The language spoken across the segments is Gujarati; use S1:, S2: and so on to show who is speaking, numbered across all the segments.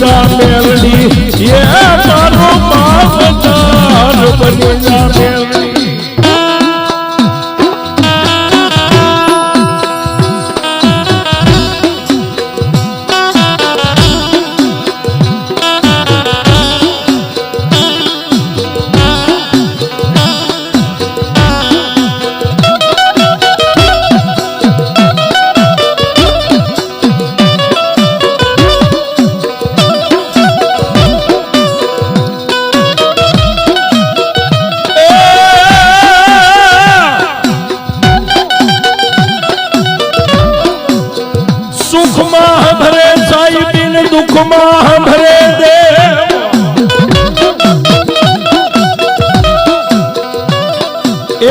S1: જા મેલડી એ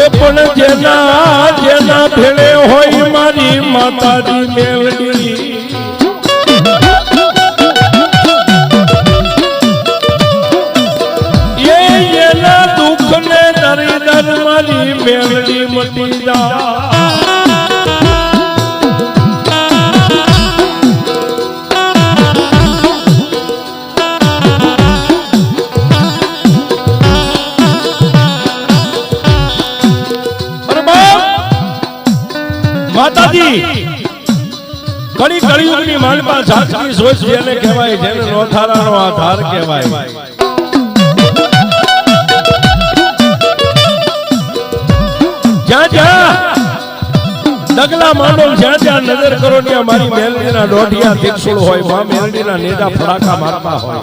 S1: પણ જેના જેના ભેળે હોય મારી માતાજી મેલડી. એના દુઃખને દરિદર મારી મેલડી મટી જા કળિયુગની માલપા સાચી સોચ જેને કહેવાય, જેને નોથારાનો આધાર કહેવાય. જ્યાં જ્યાં ડગલા માંડો જ્યાં જ્યાં નજર કરો, ત્યાં મારી મેલડીના દોઢિયા તીક્ષુળ હોય, મા મેલડીના નેજા ફડાકા મારતા હોય.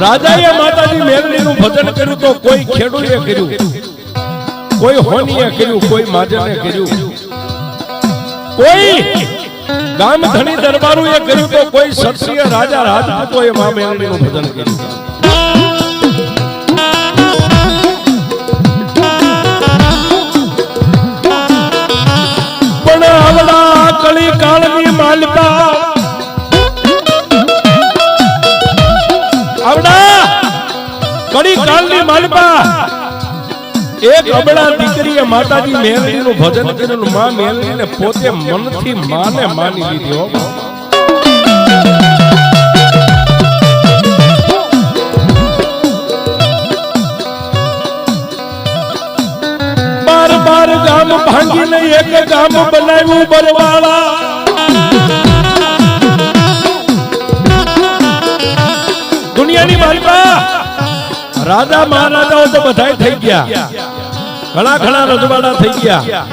S1: રાજાએ માતાજી મેલડીનું ભજન કર્યું તો કોઈ ખેડૂતે કર્યું? કોઈ હોનીએ કર્યું, કોઈ માજને કર્યું. કોઈ ગામ ધણી દરબારુએ કર્યું તો કોઈ ક્ષત્રિય રાજા રાજપૂતોએ મા મેલડીનું ભજન કર્યું. કળી કાળની માલપા આવડા કડી કાળની માલપા એક અબળા દીકરીએ માતાજી મેલડીનું ભજન કર્યું માં મેલડીને પોતે મનથી માને માની લીધી બાર બાર ગામ ભાંગીને એક ગામ બનાવ્યું બરવાળા. દુનિયાની માલિકા રાજા મહારાજાઓ તો બધાય થઈ ગયા. ઘણા ઘણા રજવાડા થઈ ગયા.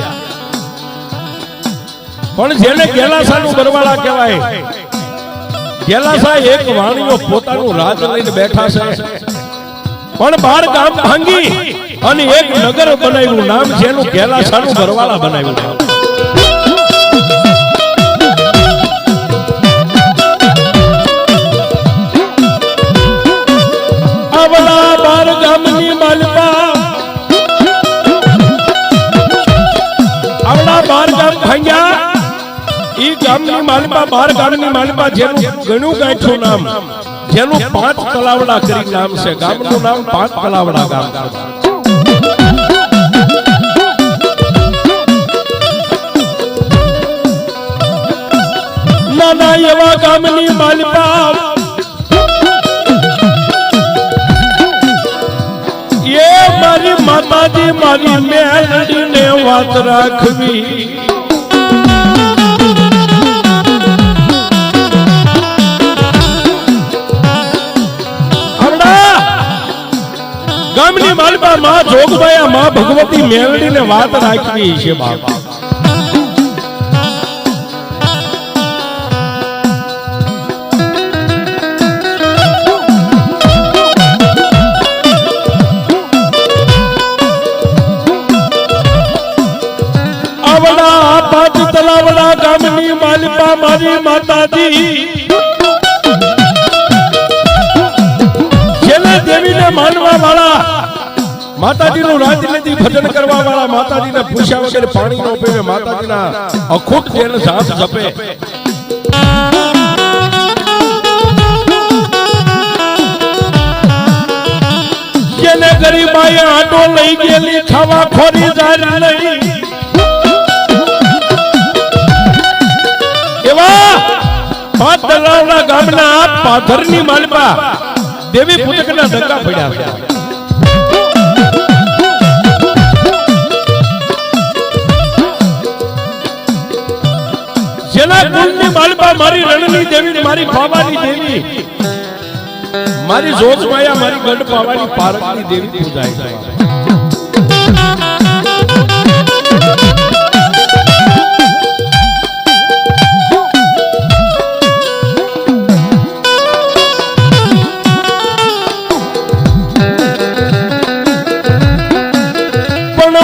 S1: પણ જેને ગેલાસાનું બરવાળા કહેવાય, ગેલાસા એક વાણીઓ પોતાનું રાજ લઈને બેઠા છે. પણ બાર ગામ ભાંગી અને એક નગર બનાવ્યું, નામ જેનું ગેલાસાનું બરવાળા બનાવ્યું. બાર ગામની માલપા જેનું ઘણું ગાંઠું નામ, જેનું પાંચ તલાવડા કરી નામ છે. ગામનું નામ પાંચ તલાવડા ગામ નાના એવા ગામની માલપા એ મારી માતાજી મારી મેલડીને વાત રાખવી. માલપા માં જોગબાયા માં ભગવતી મેળવીને વાત રાખવી છે બાપા. આવડા પાંચ તલાવડા ગામની દેવીને માનવા વાળા માતાજીનું રાજનીતિ ભજન કરવા વાળા માતાજીને પૂછ્યા વગર પાણી નો પીવે, માતાજીના અખૂટ જેને સાફ જપે. જેને ગરીબાએ આટો લઈ ગયેલી, ખાવા ખોરી જાય નહીં. એવા પાંચ દલાલના ગામના પાથરની માલપા દેવી પૂજકના ધક્કા પડ્યા કુળની મારી રણની દેવી મારી ભાવાની દેવી. મારી જોજ માયા, મારી ગઢ પાવાની પાર્વતી દેવી પૂજાય છે.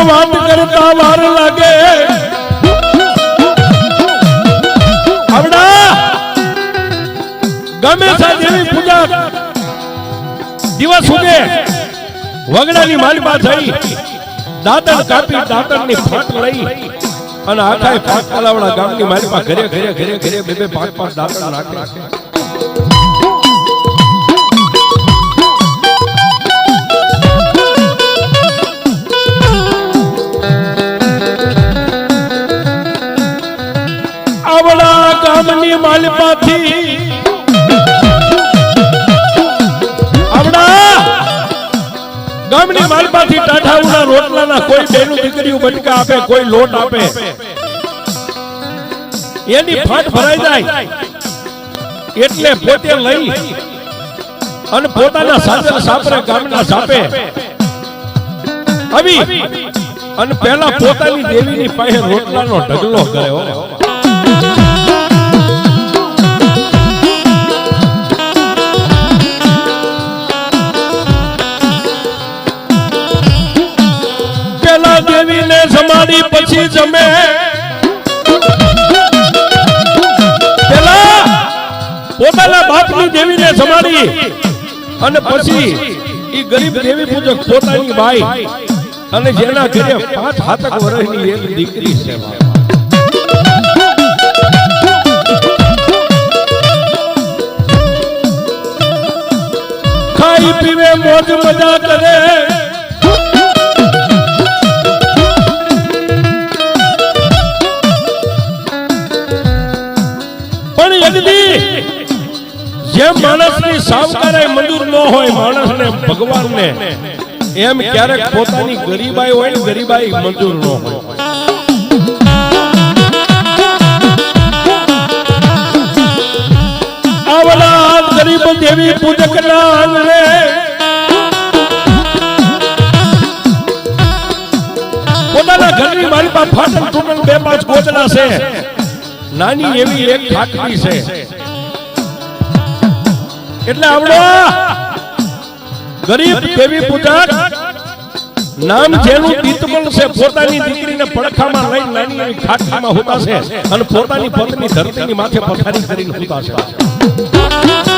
S1: વાત કરતા વાર લાગે. ગમે જેવી પૂજા દિવસ સુધી વગડાની માલિકા થઈ, દાંતણ કાપી, દાંતણની ફાટ લઈ અને આખા પાંચ તલાવડા ગામની માલિકા ઘરે ઘરે ઘરે ઘરે બે બે, પાંચ પાંચ દાંતણ નાખે ગામની માલિપાથી ગામની માલપાથી ટાઢાઉના રોટલાના કોઈ બેનું દીકરીઓ બટકા આપે કોઈ લોટ આપે. એની ફાટ ભરાઈ જાય. એટલે પોતે લઈ અને પોતાના સાસર સાપરે ગામના સાપે. આવી. અને પહેલા પોતાની દેવીની પાસે રોટલાનો ઢગલો કરે સમાડી પછી જમે. પેલા પોતાના બાપની દેવીને જમાડી અને પછી એ ગરીબ દેવી પૂજક પોતાની બાઈ અને જેના ઘરે પાંચ હાથક વર્ષની એક દીકરી છે. ખાઈ પીવે મોજ મજા કરે. હોય માણસને ભગવાનને એમ ક્યારેક પોતાની ગરીબાઈ હોય ને ગરીબાઈ મંજૂર ન હોય. ગરીબ દેવી પૂજક ના પોતાના ઘરની મારી પાસે ફાટલ તૂટલ બે પાંચ ગોચડા છે. નાની એવી એક ખાટલી છે. એટલે આવડો ગરીબ કેવી પૂજા નામ જેનું તીતમલ છે, પોતાની દીકરીને પડખામાં લઈ નાની ખાટલીમાં હોતા છે અને પોતાની પત્ની ધરતીની માથે પથારી કરીને હોતા છે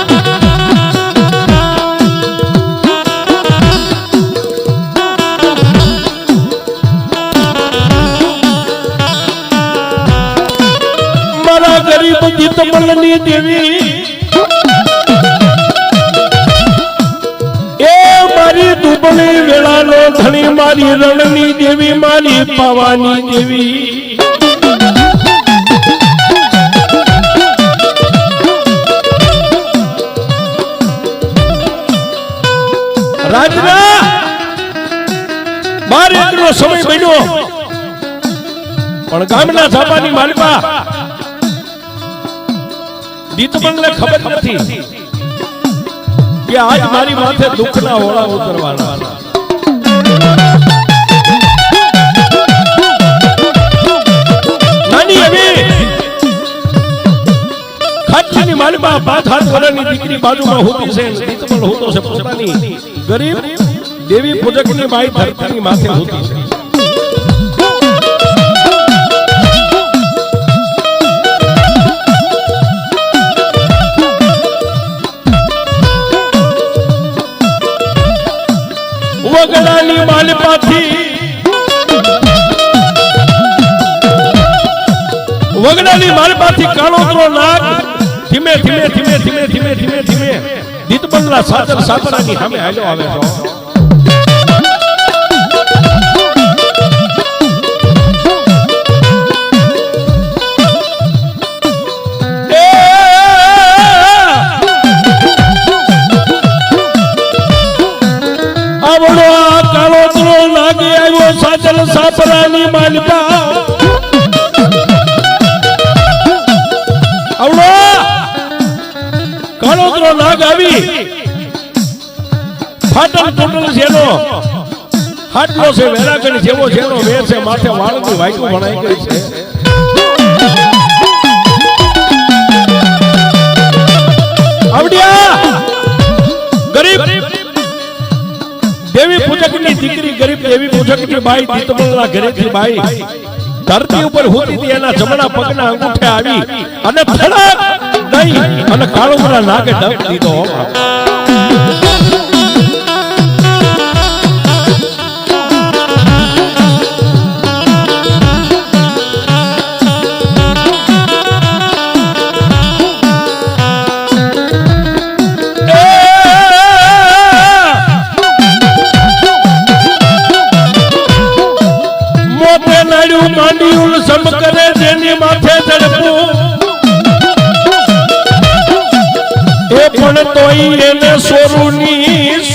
S1: ગરીબ દીતમલની દેવી મારી વેળાનો ધણી મારી રણની દેવી, મારી પાવાની દેવી. બાર એકનો સમય બન્યો. પણ ગામના ઝાપાની માલિકા ખબર નથી. કે આજ મારી માથે દુઃખના હોળા ઉતરવાના. માલમાં પાંચ હાથ વર્ષની દીકરી બાજુમાં હોતી છે દીતમલ હોતો છે પોતાની. ગરીબ દેવી પૂજકની માઈ ધરતીની માથે હોતી છે. વગડાની મારી માલપાથી કાળોતરો નાગ ધીમે ધીમે ધીમે ધીમે ધીમે ધીમે ધીમે. દીતબંગલા સાચર સાપરાની સામે હાલ્યો આવે છે. સાપરાની માલિકા. આવડો. કાળોતરો નાગ આવી. ફાટલ ટોટલ જેનો હાટલો છે, વેરાગણ જેવો જેનો વેર છે, માથે વાળની વાયકું ભણાઈ ગઈ છે. પૂજકની દીકરી ગરીબ એવી પૂજકની બાઈ દીતમલના ઘરેથી બાઈ ધરતી ઉપર હોતી હતી એના જમણા પગના અંગૂઠે આવી અને ધડક નહીં અને કાળુમરા નાગે ડગ દીધો.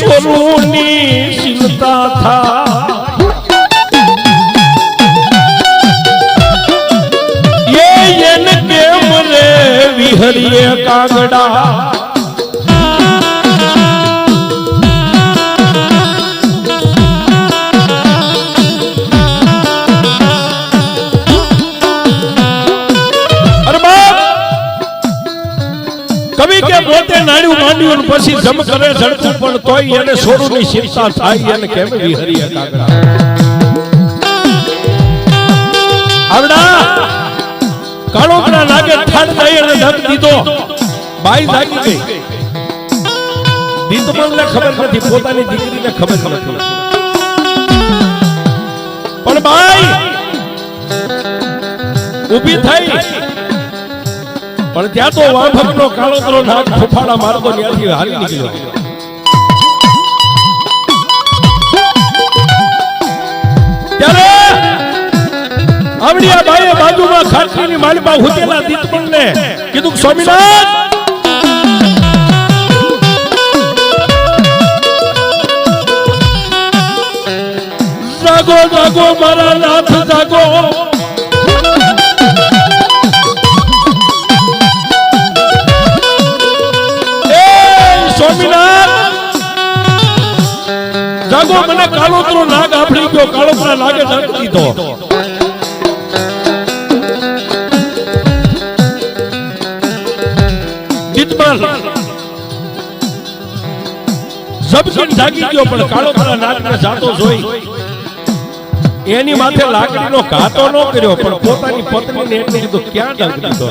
S1: સોરુની ચિંતા થા એ એને કેમ રે વિહરીએ કાગડા નાડ્યું પછી જમ કરે જડતું, પણ તોય એને સોરું ની ચિંતા થાય એને કેમ કાગડા આવડા! કાળોકડા લાગે ઠાડ થઈ અને ધક દીધો. બાઈ જાગી ગઈ. દીતમલને ખબર નથી, પોતાની દીકરીને ખબર નથી. પણ બાઈ, ઊભી થઈ. પણ ત્યાં તો વાંભકનો કાળોતરો નાગ ફૂફાડા મારતો ત્યાંથી હાલી નીકળ્યો. ત્યારે આવડિયા ભાઈએ બાજુમાં ખાટલીની માલમાં હુતેલા દીતમણને કીધું કે સ્વામિનાથ જાગો જાગો, મારા નાથ, જાગો. જાગો મને કાળોતરો નાગ આપડી ગયો. કાળોતરા લાગે નાગ દીધો. જીતમલ જબકન જાગી ગયો, પણ કાળોતરા નાગને જાતો જોઈ. એની માથે લાકડીનો ઘાતો ન કર્યો, પણ પોતાની પત્નીને એટલે કીધું ક્યાં ડંક દીધો?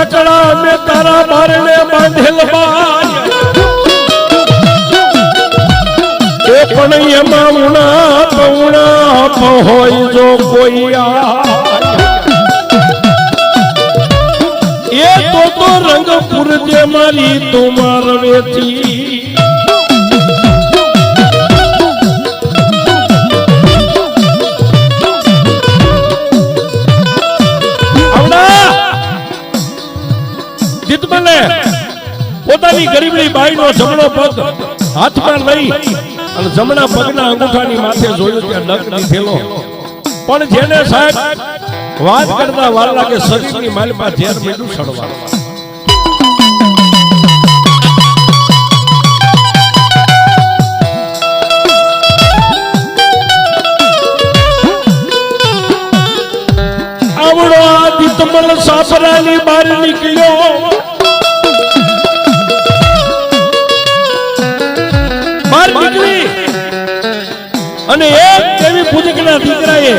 S1: ચિતરેલ મે તારા મારને બાંધેલ બાય એ પણ એમાં ઉણા પૌણા હોય જો કોઈ આ એ તો તો રંગપુર પૂરજે મારી તુમાર વેતી પોતાની ગરીબની બાઈનો જમણો પગ હાથમાં લઈ અને જમણા પગના અંગૂઠાની માથે જોયું ત્યાં ડગ નીધેલો પણ જેને સાહેબ વાત કરતા વાર લાગે શરીરની માલપા ઝેર મીઠું સડવા આવડો આ દિતમલ સાસરાની બહાર નીકળ્યો. અને એક દેવી પૂજકના દીકરાએ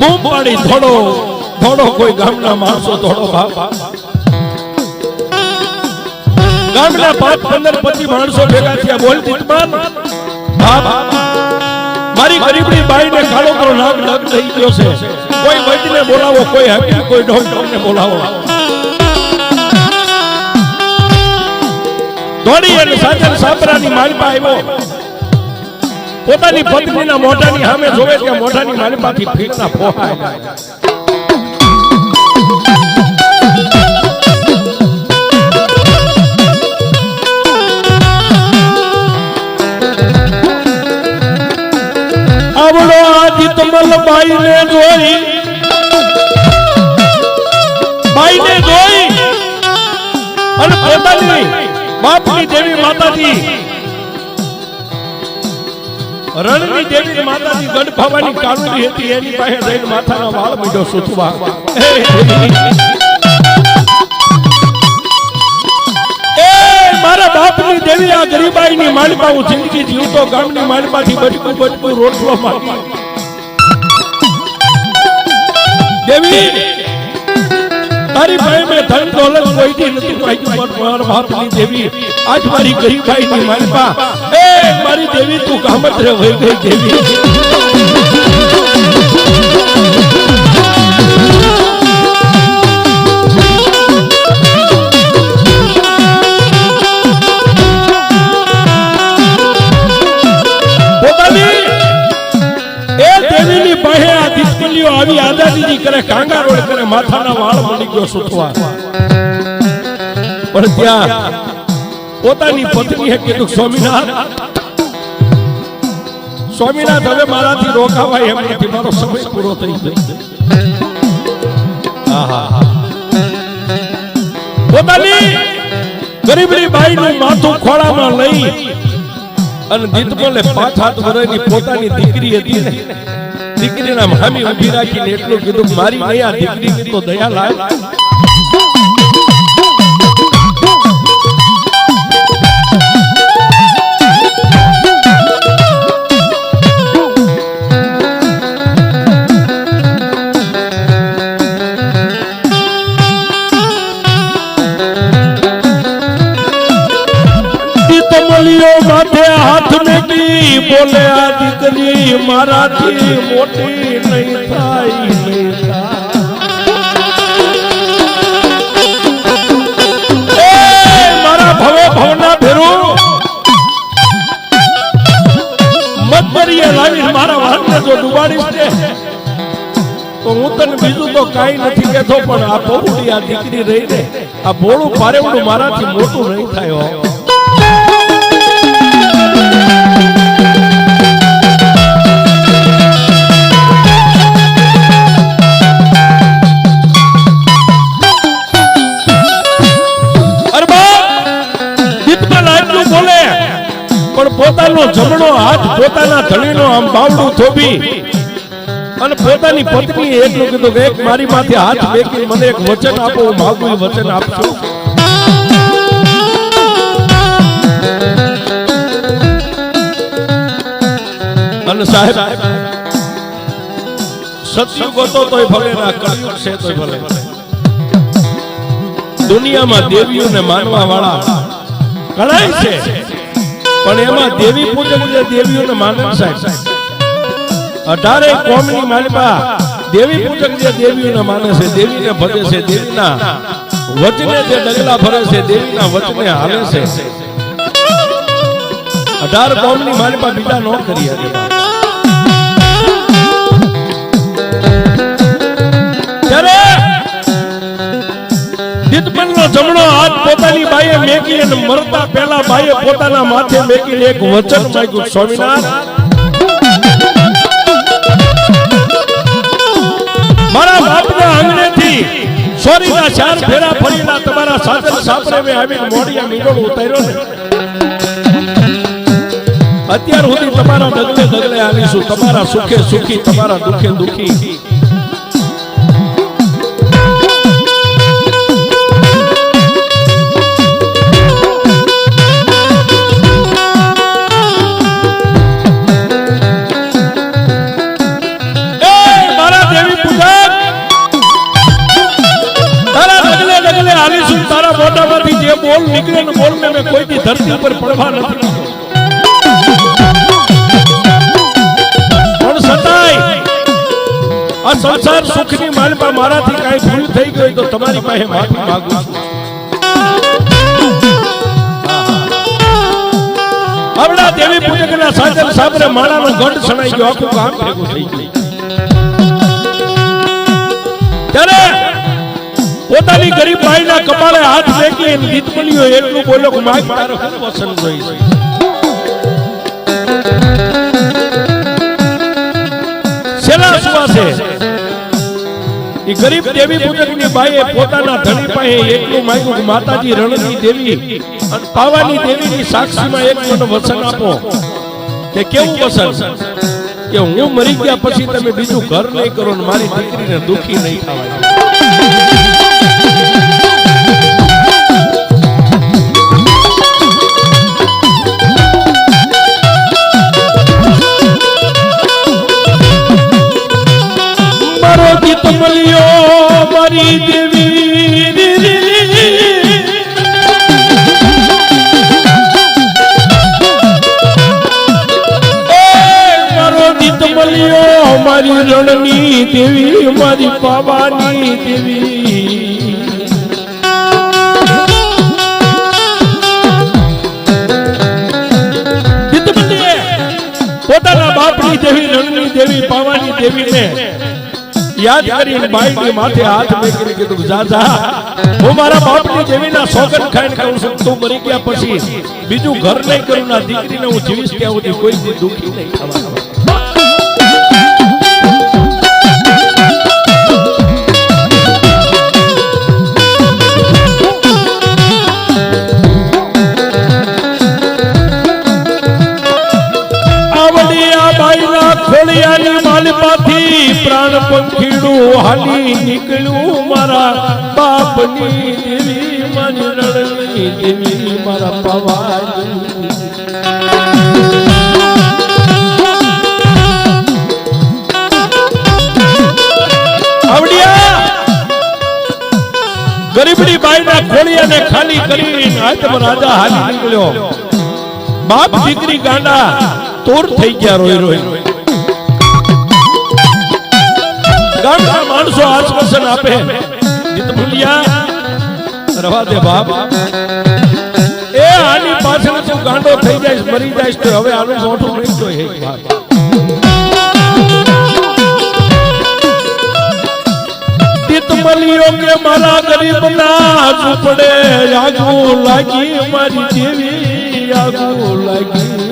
S1: બૂમ પાડી થોડો થોડો કોઈ ગામના માણસો થોડો બાપ. ગામના પાંચ પંદર પચીસ માણસો ભેગા થયા. બોલ દીકમાન મારી ગરીબડી બાઈને કાળો કરો નાગ લગ થઈ ગયો છે. કોઈ વૈદ્યને બોલાવો, કોઈ હકીમ કોઈ ડોક્ટરને બોલાવો. દોડી અને સાજન સાપરાની માલપા આવ્યો. પોતાની પત્નીના મોઢાની સામે જોવે કે મોઢાની મારી પાછી ફીકના ફોહાય. આવડો આ જીતમલ બાઈને જોઈ બાઈને જોઈ અને પોતાની બાપની દેવી માતાજી રણની દેવી માતાજી ગઢ ભાવાની કાળુડી હતી, એની પાસે જઈને માથાના વાળ મીઠો સૂચવા મારા દેવી આ માંગી. દેવી, તારી પાસે મેં ધન પણ મારા આજ મારી ગરીબાઈની માલિપા એ મારી દેવી તું કામત્રે વહી ગઈ દેવી. આવી આઝાદીની કરે કાંગા રોડ કરે, માથાના વાળ મળી ગયો સુથવા પણ ત્યાં પોતાની પત્નીએ કીધું સ્વામિનાથ સ્વામિનાથ, હવે મારાથી રોકાવાય એમ નથી. મારો સમય પૂરો થઈ ગયો. પોતાની ગરીબની બાઈનું માથું ખોળામાં લઈ અને દીતમલે પાંચ હાથ વર્ષની પોતાની દીકરી હતી ને. દીકરીના મામી ઊભી રાખીને એટલું કીધું મારી મૈયા દીકરી તો દયા લાય મારાથી મોટી નહીં. મારા વાળને જો ડુબાડીશ ને, તો હું તને બીજું તો કાંઈ નથી કહેતો, પણ આ બહુડી આ દીકરી રહી ને આ ભોળું પારેવડું મારાથી મોટું નહીં પોતાનો જમણો હાથ પોતાના ધણીનો આમ બાવડું થોભી. અને પોતાની પત્ની એટલું કીધું કે મારી માથે હાથ મેકી મને એક વચન આપો, હું માગું વચન આપશો. અને સાહેબ સતયુગ હતો તોય ભલે ના કળિયુગ છે તોય ભલે. દુનિયામાં દેવીઓને માનવા વાળા ઘણા છે. પણ એમાં દેવી પૂજક દેવીઓને માનવા સાહેબ અઢારે કોમની માલિકા દેવી પૂજક જે દેવીઓને માને છે, દેવીને ભજે છે, દેવીના વચને જે ડગલા ભરે છે, દેવીના વચને હાલે છે. અઢાર કોમની માલિકા બીજા નો કરી હતી ત્યારે તો જમણો હાથ પોતાની બાઈએ મેકી અને મરતા પહેલા બાઈએ પોતાના માથે મેકીને એક વચન માંગ્યું સ્વામિનાથ મારા બાપના આંગણેથી સોરીના ચાર ફેરા ફરીના તમારા સાધન સાપરે મેં આવીને મોડિયા મીંડોળ ઉતાર્યો ને અત્યાર સુધી તમારા ડગલે ડગલે આવીશું, તમારા સુખે સુખી, તમારા દુખે દુખી. નીકળે ને બોલ મેં કોઈ દી ધરતી ઉપર પડવા નથી આ સંસાર સુખની માલમાં મારાથી કાંઈ ભૂલ થઈ ગઈ તો તમારી પાસે માફી માંગુ છું. હમણાં દેવી પૂજકના સાજન સાબરે માળાનો ગઢ સણાઈ ગયો, આખું કામ ભેગું થઈ ગયું. ત્યારે પોતાની ગરીબ બાઈના કપાળે હાથ ફેંકી અને હોય એટલું બોલો કે માય તારો હું વસન જોઈ છે? શેના સુવાસે ઈ ગરીબ દેવી પૂજકની બાઈએ પોતાના ધણી પાસે એટલું માંગ્યું કે માતાજી રણની દેવી અને પાવાની દેવીની સાક્ષીમાં એક મને વચન આપો. કે કેવું વચન કે હું મરી ગયા પછી તમે બીજું ઘર નહીં કરો ને મારી દીકરીને દુખી નહીં થવાય. મારી દેવી મળ્યો મારી રણની દેવી મારી પાવાની દેવી, પોતાના બાપની દેવી રણની દેવી પાવાની દેવીને યાદ કરીને બાઈની માથે હાથ મેકીને કીધું જા જા હું મારા બાપની દેવીના સોગન ખાઈને કહું છું, તું મરી ગયા પછી બીજું ઘર નહીં કરું, ના દીકરીને હું જીવીશ ત્યાં સુધી કોઈ દુખી નહીં થવાનું. હાલી નીકળું મારા બાપની દેવી, મારી દેવી, મારા પવાની ગરીબડી બાઈના ખોડિયાને ખાલી કરી રાજા હાલી નીકળ્યો. બાપ દીકરી ગાંડા તોર થઈ ગયા રોઈ રોઈ. માણસો આશ્વાસન આપે. ભૂલિયા. રવા દે બાપ. એ આની પાછળ તું ગાંડો થઈ જાય, મરી જાય, તો હવે આનું મોઢું નહીં તો હે બાપ. કે મારા ગરીબ ના ઝૂંપડે આગુ લાગી મારી દેવી આગુ લાગી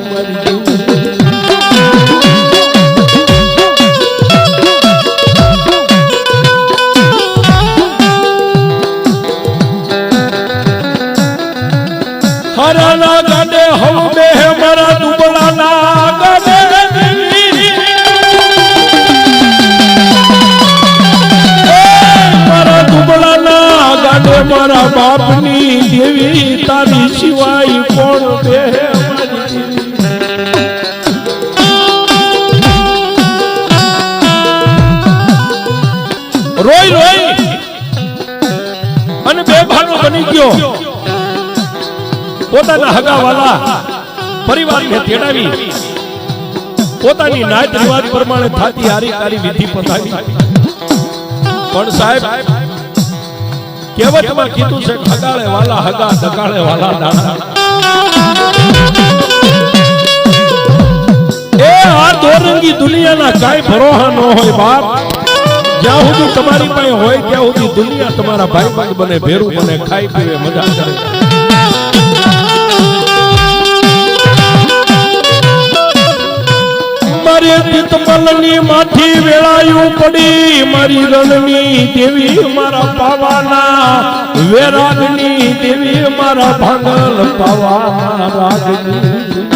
S1: તારી સિવાય કોણ બે રોઈ રોઈ. અને બે ભાનો બની ગયો. પોતાના હગાવાલા પરિવારને તેડાવી. પોતાની નાચ રિવાજ પ્રમાણે થાતી હારી કારી વિધિ પતાવી પણ સાહેબ કહેવતમાં કીધું છે હગાળે વાલા, હગા, દગાળે વાલા દાદા. એ આ દોરંગી દુનિયાના કાંઈ ભરોહા ન હોય બાપ. જ્યાં સુધી તમારી પાસે હોય, ત્યાં સુધી દુનિયા તમારા ભાઈ ભાઈ બને, ભેરું બને, ખાઈ પીવે, મજા કરે. મારે તીતમલની માથી વેળાયું પડી. મારી રણની દેવી મારા પાવાના, વેરાગની દેવી મારા ભાંગલ પાવાના રાજની